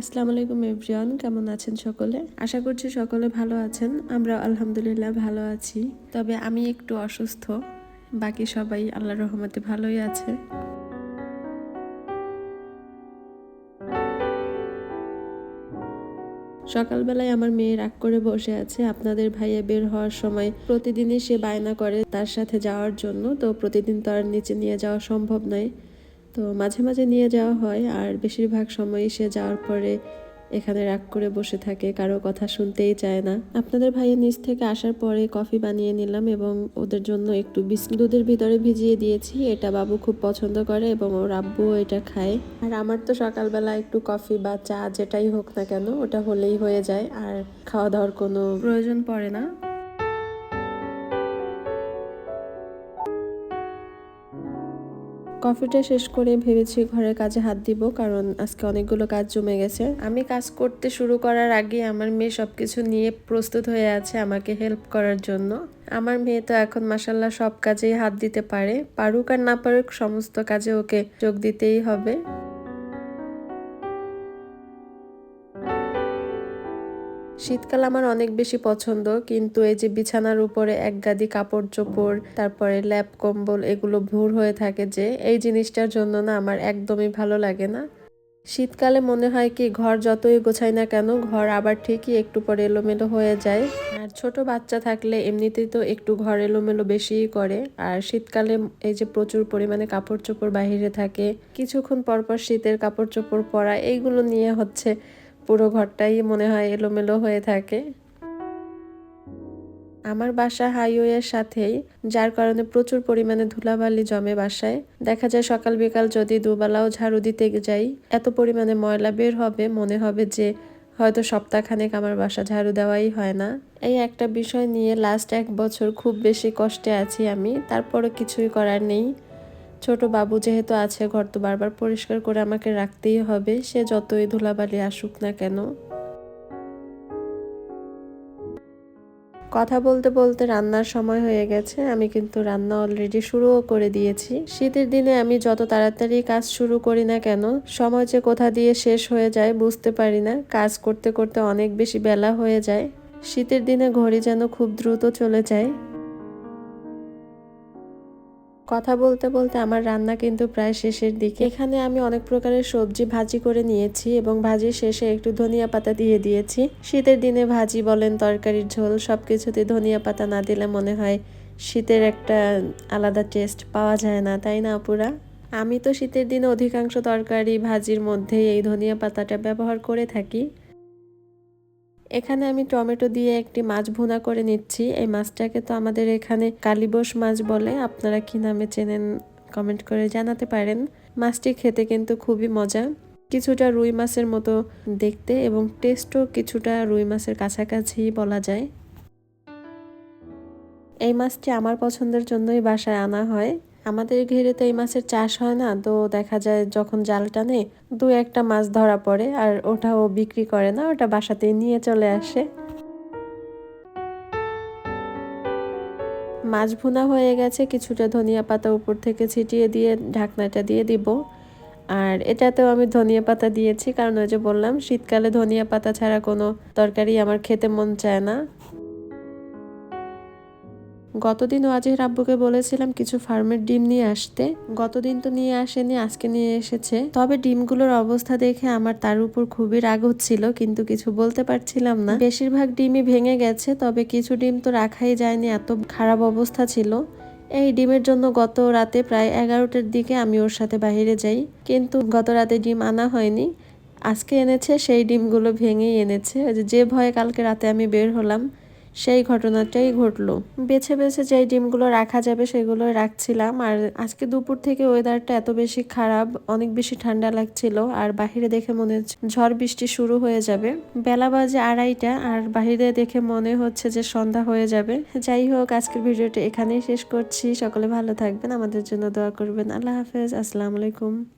আসসালামু আলাইকুম এভরিওয়ান, কেমন আছেন সকলে? আশা করছি সকলে ভালো আছেন আমরা আলহামদুলিল্লাহ ভালো আছি। তবে আমি একটু অসুস্থ, বাকি সবাই আল্লাহর রহমতে ভালোই আছে। সকালবেলায় আমার মেয়ে রাগ করে বসে আছে, আপনাদের ভাইয়া বের হওয়ার সময় প্রতিদিনই সে বায়না করে তার সাথে যাওয়ার জন্য, তো প্রতিদিন তো আর নিচে নিয়ে যাওয়া সম্ভব নয়। তো মাঝে মাঝে নিয়ে যাওয়া হয়। আর বেশিরভাগ সময়ই সে যাওয়ার পরে এখানে রাগ করে বসে থাকে, কারও কথা শুনতেই চায় না। আপনাদের ভাইয়ের নিচ থেকে আসার পরে কফি বানিয়ে নিলাম এবং ওদের জন্য একটু বিস্কুট দুধের ভিতরে ভিজিয়ে দিয়েছি। এটা বাবু খুব পছন্দ করে এবং ওর আব্বুও এটা খায়। আর আমার তো সকালবেলা একটু কফি বা চা যেটাই হোক না কেন, ওটা হলেই হয়ে যায়। আর খাওয়া দাওয়ার কোনো প্রয়োজন পড়ে না। কফিটা শেষ করে ভেবেছি ঘরের কাজে হাত দিব, কারণ আজকে অনেকগুলো কাজ জমে গেছে। আমি কাজ করতে শুরু করার আগে আমার মেয়ে সব কিছু নিয়ে প্রস্তুত হয়ে আছে আমাকে হেল্প করার জন্য। আমার মেয়ে তো এখন মাসাল্লাহ সব কাজেই হাত দিতে পারে, পারুক আর না পারুক সমস্ত কাজে ওকে যোগ দিতেই হবে। শীতকাল আমার অনেক বেশি পছন্দ, কিন্তু এই যে বিছানার উপরে এক গাদি কাপড় চোপড়, তারপরে ল্যাপ কম্বল এগুলো ভোর হয়ে থাকে যে, এই জিনিসটার জন্য না আমার একদমই ভালো লাগে না। শীতকালে মনে হয় কি ঘর যতই গোছাই না কেন, ঘর আবার ঠিকই একটু পরে এলোমেলো হয়ে যায়। আর ছোট বাচ্চা থাকলে এমনিতেই তো একটু ঘর এলোমেলো বেশিই করে। আর শীতকালে এই যে প্রচুর পরিমাণে কাপড় চোপড় বাহিরে থাকে, কিছুক্ষণ পরপর শীতের কাপড় চোপড় পরা, এইগুলো নিয়ে হচ্ছে পুরো ঘরটাই মনে হয় এলোমেলো হয়ে থাকে। আমার বাসা হাইওয়ের সাথেই, যার কারণে প্রচুর পরিমাণে ধুলাবালি জমে বাসায়। দেখা যায় সকাল বিকাল যদি দুবেলাও ঝাড়ু দিতে যাই, এত পরিমাণে ময়লা বের হবে, মনে হবে যে হয়তো সপ্তাহখানেক আমার বাসা ঝাড়ু দেওয়াই হয় না। এই একটা বিষয় নিয়ে লাস্ট এক বছর খুব বেশি কষ্টে আছি আমি তারপরে কিছুই করার নেই। ছোট বাবু যেহেতু আছে, ঘর তো বারবার পরিষ্কার করে আমাকে রাখতেই হবে, সে যতই ধুলাবালি আসুক না কেন। কথা বলতে বলতে রান্নার সময় হয়ে গেছে, আমি কিন্তু রান্না অলরেডি শুরুও করে দিয়েছি। শীতের দিনে আমি যত তাড়াতাড়ি কাজ শুরু করি না কেন, সময় যে কোথা দিয়ে শেষ হয়ে যায় বুঝতে পারি না, কাজ করতে করতে অনেক বেশি বেলা হয়ে যায়। শীতের দিনে ঘড়ি যেন খুব দ্রুত চলে যায়। কথা বলতে বলতে আমার রান্না কিন্তু প্রায় শেষের দিকে। এখানে আমি অনেক প্রকারের সবজি ভাজি করে নিয়েছি এবং ভাজির শেষে একটু ধনিয়া পাতা দিয়ে দিয়েছি। শীতের দিনে ভাজি বলেন, তরকারির ঝোল সব কিছুতে ধনিয়া পাতা না দিলে মনে হয় শীতের একটা আলাদা টেস্ট পাওয়া যায় না, তাই না আপুরা? আমি তো শীতের দিনে অধিকাংশ তরকারি ভাজির মধ্যেই এই ধনিয়া পাতাটা ব্যবহার করে থাকি। এখানে আমি টমেটো দিয়ে একটি মাছ ভুনা করে নিচ্ছি। এই মাছটাকে তো আমাদের এখানে কালিবোস মাছ বলে। আপনারা কি নামে চেনেন কমেন্ট করে জানাতে পারেন। মাছটি খেতে কিন্তু খুবই মজা। কিছুটা রুই মাছের মতো দেখতে এবং টেস্টও কিছুটা রুই মাছের কাছাকাছি বলা যায়। এই মাছটি আমার পছন্দের জন্যই বাসায় আনা হয়। আমাদের ঘেরে তো এই মাছের চাষ হয় না, তো দেখা যায় যখন জাল টানে দু একটা মাছ ধরা পড়ে আর ওটাও বিক্রি করে না, ওটা বাসাতে নিয়ে চলে আসে। মাছ ভুনা হয়ে গেছে, কিছুটা ধনিয়া পাতা উপর থেকে ছিটিয়ে দিয়ে ঢাকনাটা দিয়ে দিব। আর এটাতেও আমি ধনিয়া পাতা দিয়েছি, কারণ ওই যে বললাম, শীতকালে ধনিয়া পাতা ছাড়া কোনো তরকারি আমার খেতে মন চায় না। গতদিন ওয়াজির আব্বুকে বলেছিলাম কিছু ফার্মের ডিম নিয়ে আসতে। গতদিন তো নিয়ে আসেনি, আজকে নিয়ে এসেছে। তবে ডিমগুলোর অবস্থা দেখে আমার তার উপর খুবই রাগ হচ্ছিল, কিন্তু কিছু বলতে পারছিলাম না। বেশিরভাগ ডিমই ভেঙে গেছে, তবে কিছু ডিম তো রাখাই যায়নি, এত খারাপ অবস্থা ছিল। এই ডিমের জন্য গত রাতে প্রায় এগারোটার দিকে আমি ওর সাথে বাহিরে যাই, কিন্তু গত রাতে ডিম আনা হয়নি। আজকে এনেছে, সেই ডিমগুলো ভেঙেই এনেছে। যে ভয়ে কালকে রাতে আমি বের হলাম সেই ঘটনাটাই ঘটলো। বেছে বেছে যেই ডিমগুলো রাখা যাবে সেগুলো রাখছিলাম। আর আজকে দুপুর থেকে ওয়েদারটা এত বেশি খারাপ, অনেক বেশি ঠান্ডা লাগছিল। আর বাহিরে দেখে মনে হচ্ছে ঝড় বৃষ্টি শুরু হয়ে যাবে। বেলা বাজে আড়াইটা আর বাহিরে দেখে মনে হচ্ছে যে সন্ধ্যা হয়ে যাবে। যাই হোক, আজকের ভিডিওটা এখানেই শেষ করছি। সকলে ভালো থাকবেন। আমাদের জন্য দোয়া করবেন। আল্লাহ হাফেজ। আসসালামু আলাইকুম।